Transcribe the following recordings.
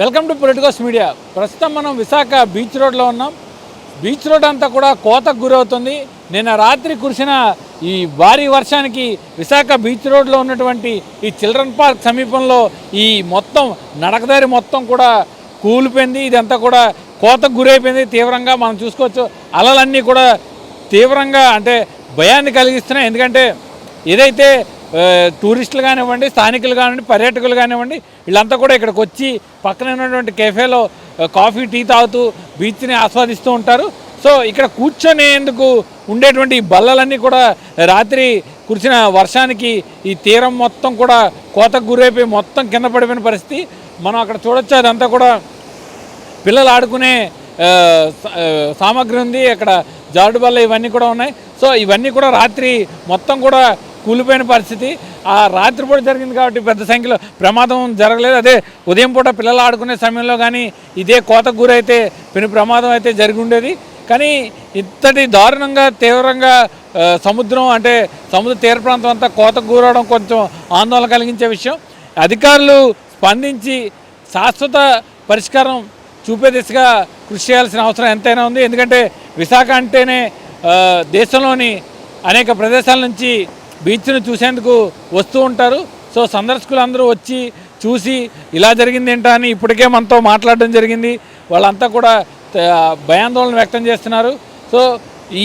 Welcome to Politicos media. ప్రస్తుతం మనం Visakha beach రోడ్లో ఉన్నాం. బీచ్ రోడ్ అంతా కూడా కోతకు గురవుతుంది. నిన్న రాత్రి కురిసిన ఈ భారీ వర్షానికి విశాఖ బీచ్ రోడ్లో ఉన్నటువంటి ఈ చిల్డ్రన్ పార్క్ సమీపంలో ఈ మొత్తం నడకదారి మొత్తం కూడా కూలిపోయింది. ఇదంతా కూడా కోతకు గురైపోయింది. తీవ్రంగా మనం చూసుకోవచ్చు. అలలన్నీ కూడా తీవ్రంగా అంటే భయాన్ని కలిగిస్తున్నాయి. ఎందుకంటే ఏదైతే టూరిస్టులు కానివ్వండి స్థానికులు కానివ్వండి పర్యాటకులు కానివ్వండి వీళ్ళంతా కూడా ఇక్కడికి వచ్చి పక్కన ఉన్నటువంటి కెఫేలో కాఫీ టీ తాగుతూ బీచ్ని ఆస్వాదిస్తూ ఉంటారు. సో ఇక్కడ కూర్చొనేందుకు ఉండేటువంటి బల్లలన్నీ కూడా రాత్రి కురిసిన వర్షానికి ఈ తీరం మొత్తం కూడా కోతకు గురైపోయి మొత్తం కింద పడిపోయిన పరిస్థితి. మనం అక్కడ చూడొచ్చు అదంతా కూడా పిల్లలు ఆడుకునే ఆ, సామాగ్రి ఉంది. అక్కడ జారుడు బల్ల ఇవన్నీ కూడా ఉన్నాయి. సో ఇవన్నీ కూడా రాత్రి మొత్తం కూడా కూలిపోయిన పరిస్థితి. ఆ రాత్రిపూట జరిగింది కాబట్టి పెద్ద సంఖ్యలో ప్రమాదం జరగలేదు. అదే ఉదయం పూట పిల్లలు ఆడుకునే సమయంలో కానీ ఇదే కోతకు గురైతే పెను ప్రమాదం అయితే జరిగి ఉండేది. కానీ ఇంతటి దారుణంగా తీవ్రంగా సముద్రం అంటే సముద్ర తీర ప్రాంతం అంతా కోతకు గురవడం కొంచెం ఆందోళన కలిగించే విషయం. అధికారులు స్పందించి శాశ్వత పరిష్కారం చూపే దిశగా కృషి చేయాల్సిన అవసరం ఎంతైనా ఉంది. ఎందుకంటే విశాఖ అంటేనే దేశంలోని అనేక ప్రదేశాల నుంచి బీచ్ను చూసేందుకు వస్తూ ఉంటారు. సో సందర్శకులు అందరూ వచ్చి చూసి ఇలా జరిగింది ఏంటా అని ఇప్పటికే మనతో మాట్లాడడం జరిగింది. వాళ్ళంతా కూడా భయాందోళన వ్యక్తం చేస్తున్నారు. సో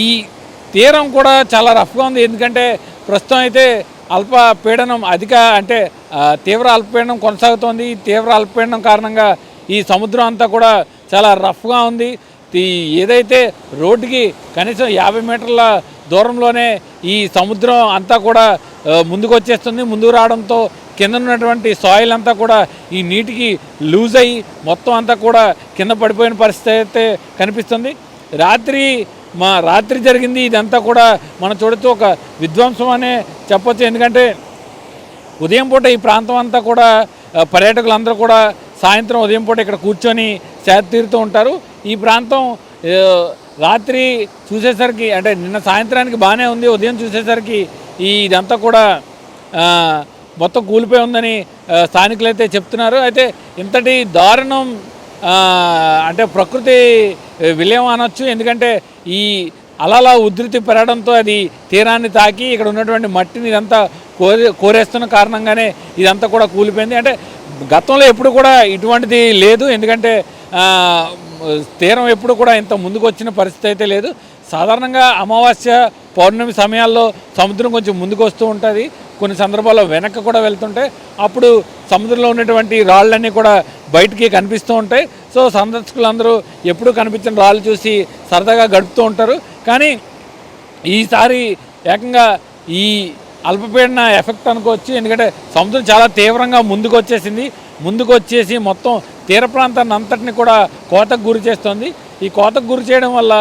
ఈ తీరం కూడా చాలా రఫ్గా ఉంది. ఎందుకంటే ప్రస్తుతం అయితే అల్ప పీడనం అధిక అంటే తీవ్ర అల్పపీడనం కొనసాగుతోంది. ఈ తీవ్ర అల్పపీడనం కారణంగా ఈ సముద్రం అంతా కూడా చాలా రఫ్గా ఉంది. ఈ ఏదైతే రోడ్డుకి కనీసం యాభై మీటర్ల దూరంలోనే ఈ సముద్రం అంతా కూడా ముందుకు వచ్చేస్తుంది ముందుకు రావడంతో కింద ఉన్నటువంటి సాయిల్ అంతా కూడా ఈ నీటికి లూజ్ అయ్యి మొత్తం అంతా కూడా కింద పడిపోయిన పరిస్థితి అయితే కనిపిస్తుంది. రాత్రి మా రాత్రి జరిగింది ఇదంతా కూడా మనం చూడొచ్చు ఒక విధ్వంసం అనే చెప్పొచ్చు. ఎందుకంటే ఉదయం పూట ఈ ప్రాంతం అంతా కూడా పర్యాటకులందరూ కూడా సాయంత్రం ఉదయం పూట ఇక్కడ కూర్చొని సేద తీరుతూ ఉంటారు. ఈ ప్రాంతం రాత్రి చూసేసరికి అంటే నిన్న సాయంత్రానికి బాగానే ఉంది ఉదయం చూసేసరికి ఈ ఇదంతా కూడా మొత్తం కూలిపోయి ఉందని స్థానికులు అయితే చెప్తున్నారు. అయితే ఇంతటి దారుణం అంటే ప్రకృతి విలయం అనొచ్చు. ఎందుకంటే ఈ అలలా ఉధృతి పెరగడంతో అది తీరాన్ని తాకి ఇక్కడ ఉన్నటువంటి మట్టిని ఇదంతా కోరే కోరేస్తున్న కారణంగానే ఇదంతా కూడా కూలిపోయింది. అంటే గతంలో ఎప్పుడు కూడా ఇటువంటిది లేదు. ఎందుకంటే తీరం ఎప్పుడు కూడా ఇంత ముందుకు వచ్చిన పరిస్థితి అయితే లేదు. సాధారణంగా అమావాస్య పౌర్ణమి సమయాల్లో సముద్రం కొంచెం ముందుకు వస్తూ ఉంటుంది. కొన్ని సందర్భాల్లో వెనక్కి కూడా వెళ్తుంటే అప్పుడు సముద్రంలో ఉన్నటువంటి రాళ్ళన్నీ కూడా బయటికి కనిపిస్తూ ఉంటాయి. సో సందర్శకులందరూ ఎప్పుడూ కనిపించిన రాళ్ళు చూసి సరదాగా గడుపుతూ ఉంటారు. కానీ ఈసారి ఏకంగా ఈ అల్పపీడన ఎఫెక్ట్ అనుకోవచ్చు. ఎందుకంటే సముద్రం చాలా తీవ్రంగా ముందుకు వచ్చేసింది ముందుకు వచ్చేసి మొత్తం తీర ప్రాంతాన్ని అంతటిని కూడా కోతకు గురి చేస్తుంది. ఈ కోతకు గురి చేయడం వల్ల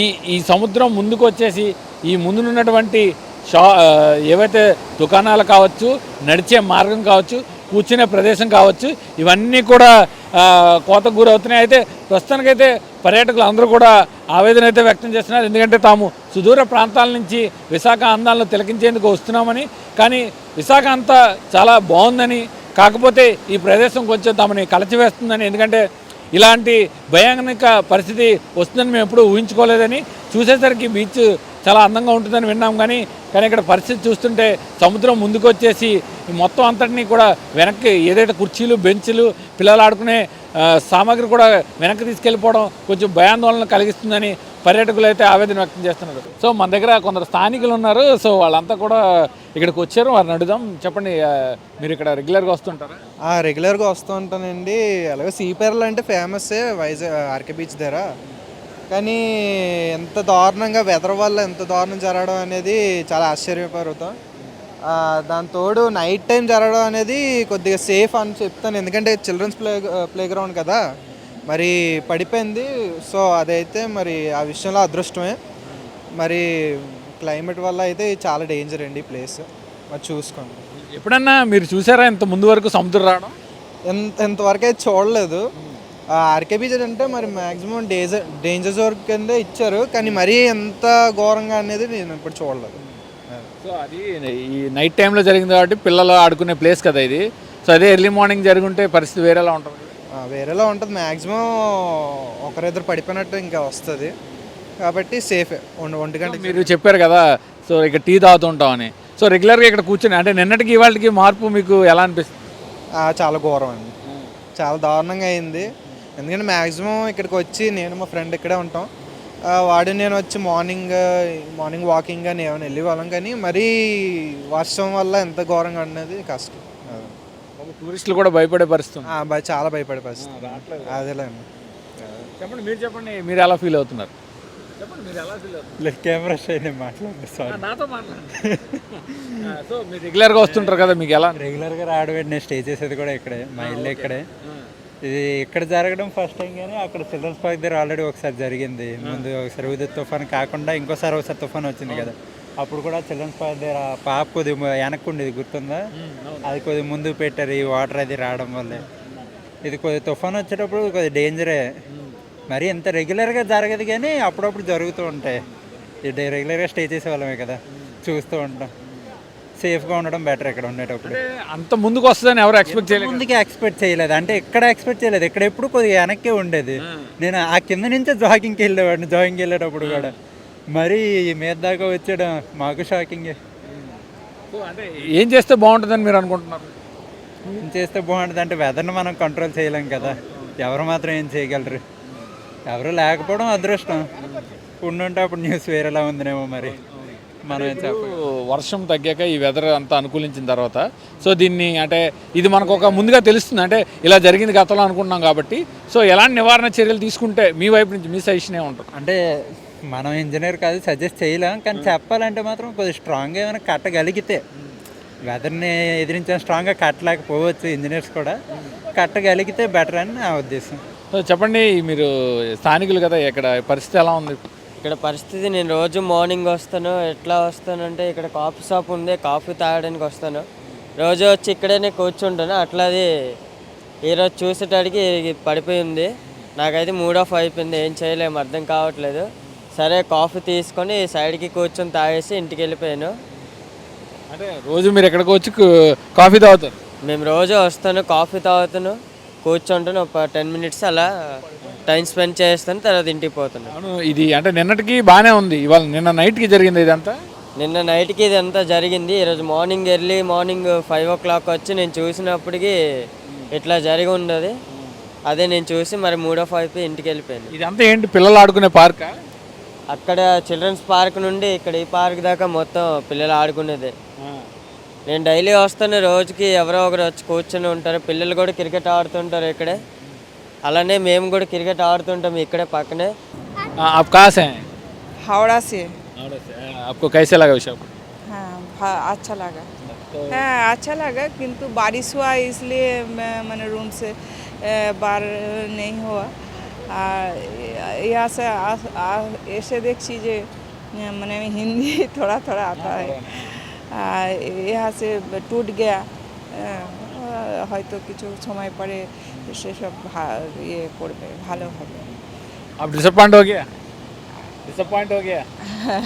ఈ ఈ సముద్రం ముందుకు వచ్చేసి ఈ ముందునున్నటువంటి షా ఏవైతే దుకాణాలు కావచ్చు నడిచే మార్గం కావచ్చు కూర్చునే ప్రదేశం కావచ్చు ఇవన్నీ కూడా కోతకు గురవుతున్నాయి. అయితే ప్రస్తుతానికైతే పర్యాటకులు అందరూ కూడా ఆవేదన అయితే వ్యక్తం చేస్తున్నారు. ఎందుకంటే తాము సుదూర ప్రాంతాల నుంచి విశాఖ అందాలను తిలకించేందుకు వస్తున్నామని కానీ విశాఖ అంతా చాలా బాగుందని కాకపోతే ఈ ప్రదేశం కొంచెం తమని కలచివేస్తుందని ఎందుకంటే ఇలాంటి భయానక పరిస్థితి వస్తుందని మేము ఎప్పుడూ ఊహించుకోలేదని చూసేసరికి బీచ్ చాలా అందంగా ఉంటుందని విన్నాం కానీ కానీ ఇక్కడ పరిస్థితి చూస్తుంటే సముద్రం ముందుకు వచ్చేసి మొత్తం అంతటినీ కూడా వెనక్కి ఏదైతే కుర్చీలు బెంచ్లు పిల్లలు ఆడుకునే సామాగ్రి కూడా వెనక్కి తీసుకెళ్ళిపోవడం కొంచెం భయాందోళన కలిగిస్తుందని పర్యాటకులు అయితే ఆవేదన వ్యక్తం చేస్తున్నారు. సో మన దగ్గర కొందరు స్థానికులు ఉన్నారు. సో వాళ్ళంతా కూడా ఇక్కడికి వచ్చారు. వారిని అడుగుదాం. చెప్పండి మీరు ఇక్కడ రెగ్యులర్గా వస్తుంటారా? ఆ, రెగ్యులర్గా వస్తూ ఉంటానండి. అలాగే సీపేర్లు అంటే ఫేమస్ వైజాగ్ ఆర్కే బీచ్ దగ్గర. కానీ ఎంత దారుణంగా వెదర్ వల్ల ఎంత దారుణం జరగడం అనేది చాలా ఆశ్చర్యపడుతాం ఆ, దాని తోడు నైట్ టైం జరగడం అనేది కొద్దిగా సేఫ్ అని చెప్తాను. ఎందుకంటే చిల్డ్రన్స్ ప్లే ప్లే గ్రౌండ్ కదా. మరి పడిపోయింది. సో అదైతే మరి ఆ విషయంలో అదృష్టమే. మరి క్లైమేట్ వల్ల అయితే చాలా డేంజర్ అండి ప్లేస్ మరి చూసుకోండి. ఎప్పుడన్నా మీరు చూసారా ఇంత ముందు వరకు సముద్రం రావడం? ఎంత ఎంతవరకు అయితే చూడలేదు. ఆర్కే బీచ్ అంటే మరి మ్యాక్సిమం డేంజర్ డేంజర్ జోన్ కింద ఇచ్చారు. కానీ మరీ ఎంత ఘోరంగా అనేది నేను ఇప్పుడు చూడలేదు. సో అది ఈ నైట్ టైంలో జరిగింది కాబట్టి పిల్లలు ఆడుకునే ప్లేస్ కదా ఇది. సో అదే ఎర్లీ మార్నింగ్ జరుగుంటే పరిస్థితి వేరేలా ఉంటుంది. వేరేలా ఉంటుంది. మ్యాక్సిమం ఒకరిద్దరు పడిపోయినట్టు ఇంకా వస్తుంది. కాబట్టి సేఫ్ ఒంటి గంట మీరు చెప్పారు కదా సో ఇక్కడ టీ తాగుతుంటామని. సో రెగ్యులర్గా ఇక్కడ కూర్చొని అంటే నిన్నటికి ఇవాళకి మార్పు మీకు ఎలా అనిపిస్తుంది? చాలా ఘోరం అండి. చాలా దారుణంగా అయింది. ఎందుకంటే మ్యాక్సిమం ఇక్కడికి వచ్చి నేను మా ఫ్రెండ్ ఇక్కడే ఉంటాం. ఆ, వాడు నేను వచ్చి మార్నింగ్ మార్నింగ్ వాకింగ్ కానీ ఏమైనా వెళ్ళి వాళ్ళం. కానీ మరీ వర్షం వల్ల ఎంత ఘోరంగా ఉన్నది కష్టం. అది. టూరిస్టులు కూడా భయపడే పరిస్థితి ఉంది. ఆ, భయ- చాలా భయపడే పరిస్థితి అదేలేండి. చెప్పండి మీరు చెప్పండి మీరు ఎలా ఫీల్ అవుతున్నారు? చెప్పండి మీరు ఎలా ఫీల్ అవుతున్నారు? కెమెరా షైన్ మాట్లాడండి సారీ నాతో మాట్లాడండి. సో మీరు రెగ్యులర్గా వస్తుంటారు కదా మీకు ఎలా? రెగ్యులర్గా రావడం నేను స్టే చేసేది కూడా ఇక్కడే మా ఇల్లు ఇక్కడే. ఇది ఇక్కడ జరగడం ఫస్ట్ టైం కానీ అక్కడ చిల్డ్రన్స్ పార్క్ దగ్గర ఆల్రెడీ ఒకసారి జరిగింది. ముందు ఒకసారి ఉది తుఫాన్ కాకుండా ఇంకోసారి ఒకసారి తుఫాన్ వచ్చింది కదా. అప్పుడు కూడా చిల్డ్రన్స్ పార్క్ దగ్గర పాప కొద్దిగా వెనక్కి ఉండేది గుర్తుందా? అది కొద్దిగా ముందు పెట్టారు ఈ వాటర్ అది రావడం వల్లే. ఇది కొద్దిగా తుఫాన్ వచ్చేటప్పుడు కొద్దిగా డేంజరే మరి ఎంత రెగ్యులర్గా జరగదు కానీ అప్పుడప్పుడు జరుగుతూ ఉంటాయి. ఇది రెగ్యులర్గా స్టే చేసే వాళ్ళమే కదా. చూస్తూ ఉంటాం. సేఫ్గా ఉండడం బెటర్ ఇక్కడ ఉండేటప్పుడు. అంటే అంత ముందుకు వస్తుందని ఎవరు ఎక్స్పెక్ట్ చేయలేదు? ముందుకి ఎక్స్పెక్ట్ చేయలేదు. అంటే ఎక్కడ ఎక్స్పెక్ట్ చేయలేదు. ఇక్కడ ఎప్పుడు కొద్దిగా వెనక్కే ఉండేది. నేను ఆ కింద నుంచే జాగింగ్కి వెళ్ళేవాడిని జాగింగ్ వెళ్ళేటప్పుడు కూడా. మరి ఈ మీద దాకా వచ్చాడు మాకు షాకింగ్ అంటే ఏం చేస్తే బాగుంటుందని మీరు అనుకుంటున్నారు? ఏం చేస్తే బాగుంటుంది అంటే వెదర్ని మనం కంట్రోల్ చేయలేం కదా. ఎవరు మాత్రం ఏం చేయగలరు? ఎవరు లేకపోవడం అదృష్టం. ఉండుంటే అప్పుడు న్యూస్ వేరేలా ఉందినేమో మరి. మనం వర్షం తగ్గాక ఈ వెదర్ అంతా అనుకూలించిన తర్వాత సో దీన్ని అంటే ఇది మనకు ఒక ముందుగా తెలుస్తుంది. అంటే ఇలా జరిగింది గతంలో అనుకుంటున్నాం కాబట్టి. సో ఎలాంటి నివారణ చర్యలు తీసుకుంటే మీ వైపు నుంచి మీ సజెషనే ఉంటుంది? అంటే మనం ఇంజనీర్ కాదు సజెస్ట్ చేయలేం. కానీ చెప్పాలంటే మాత్రం కొద్దిగా స్ట్రాంగ్గా ఏమైనా కట్టగలిగితే వెదర్ని ఎదిరించిన స్ట్రాంగ్గా కట్టలేకపోవచ్చు ఇంజనీర్స్ కూడా. కట్టగలిగితే బెటర్ అని నా ఉద్దేశం. సో చెప్పండి మీరు స్థానికులు కదా ఇక్కడ పరిస్థితి ఎలా ఉంది? ఇక్కడ పరిస్థితి నేను రోజు మార్నింగ్ వస్తాను. ఎట్లా వస్తానంటే ఇక్కడ కాఫీ షాప్ ఉంది. కాఫీ తాగడానికి వస్తాను. రోజు వచ్చి ఇక్కడనే కూర్చుంటాను. అట్లా అది ఈరోజు చూసేటానికి ఇది పడిపోయింది. నాకైతే మూడ్ ఆఫ్ అయిపోయింది. ఏం చేయలేము అర్థం కావట్లేదు. సరే కాఫీ తీసుకొని సైడ్కి కూర్చొని తాగేసి ఇంటికి వెళ్ళిపోయాను. అంటే రోజు మీరు ఎక్కడికి వచ్చి కాఫీ తాగుతారు? మేము రోజు వస్తాను కాఫీ తాగుతాను. కూర్చుంటాను ఒక టెన్ మినిట్స్ అలా టైం స్పెండ్ చేస్తాను తర్వాత ఇంటికి పోతాను అవును ఇది అంటే నిన్నటికి బాగానే ఉంది. ఇవాళ నిన్న నైట్కి జరిగింది ఇదంతా? నిన్న నైట్కి ఇదంతా జరిగింది. ఈరోజు morning early morning five o'clock వచ్చి నేను చూసినప్పటికీ ఇట్లా జరిగి ఉండదు. అదే నేను చూసి మరి మూడో ఫైవ్ ఇంటికి వెళ్ళిపోయాను ఇదంతా ఏంటి పిల్లలు ఆడుకునే పార్కా? అక్కడ చిల్డ్రన్స్ పార్క్ నుండి ఇక్కడ ఈ పార్క్ దాకా మొత్తం పిల్లలు ఆడుకునేదే. నేను డైలీ వస్తాను రోజుకి ఎవరో ఒకరు వచ్చి కూర్చొని ఉంటారు పిల్లలు కూడా క్రికెట్ ఆడుతుంటారు ఇక్కడే అలానే మేము కూడా క్రికెట్ ఆడుతుంటాం ఇక్కడే పక్కనే आप कहाँ से हैं हावड़ा से आपको कैसे लगा विशाल हाँ भा- अच्छा लगा हाँ अच्छा लगा किंतु बारिश हुआ इसलिए मैं मैंने रूम से अ, बाहर नहीं हुआ आ, यहाँ से आ- आ- ऐसे देख चीज़ें मैंने हिंदी थोड़ा थोड़ा आता है आ, यहाँ से टूट गया আহ, হয়তো কিছু সময় পরে সেসব ভা- ইয়ে করবে ভালো হবে आप डिसअपॉइंट हो गया डिसअपॉइंट हो गया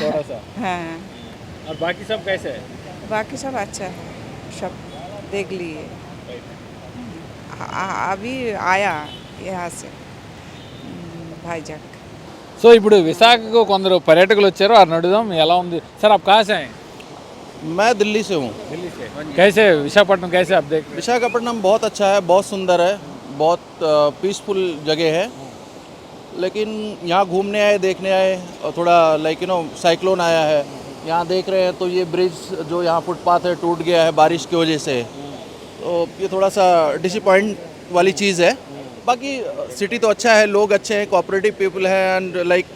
थोड़ा सा हाँ और बाकी सब कैसे है बाकी सब अच्छा है सब देख लिए आ- आ- अभी आया यहाँ से हम्म, भाईजाक సో ఇప్పుడు విశాఖకు కొందరు పర్యాటకులు వచ్చారు ఆ నడుదాం ఎలా ఉంది సార్ आप कहाँ से हैं मैं दिल्ली से हूँ। दिल्ली से कैसे विशाखापट्टनम कैसे आप देख विशाखापट्टनम बहुत अच्छा है बहुत सुंदर है बहुत पीसफुल जगह है। लेकिन यहाँ घूमने आए देखने आए और थोड़ा लाइक यू नो साइक्लोन आया है। यहाँ देख रहे हैं तो ये ब्रिज जो यहाँ फुटपाथ है टूट गया है बारिश की वजह से। तो ये थोड़ा सा डिसअपॉइंट वाली चीज़ है। बाकी सिटी तो अच्छा है लोग अच्छे हैं कोऑपरेटिव पीपल है and like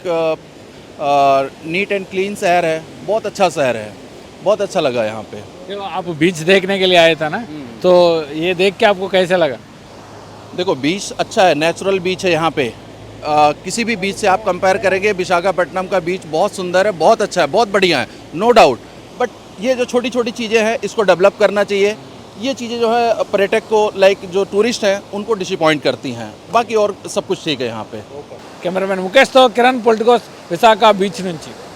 neat and clean शहर है। बहुत अच्छा शहर है। बहुत अच्छा लगा यहाँ पे। आप बीच देखने के लिए आए थे ना हम्म। तो ये देख के आपको कैसे लगा? देखो बीच अच्छा है नेचुरल बीच है यहाँ पे। आ, किसी भी बीच से आप कंपेयर करेंगे विशाखापट्टनम का बीच बहुत सुंदर है बहुत अच्छा है बहुत बढ़िया है नो डाउट बट ये जो छोटी छोटी चीज़ें हैं इसको डेवलप करना चाहिए। ये चीज़ें जो है पर्यटक को लाइक जो टूरिस्ट हैं उनको डिसअपॉइंट करती हैं। बाकी और सब कुछ ठीक है यहाँ पे। कैमरामैन मुकेश तो किरण पोलिटिकोस विशाखा बीच नीचे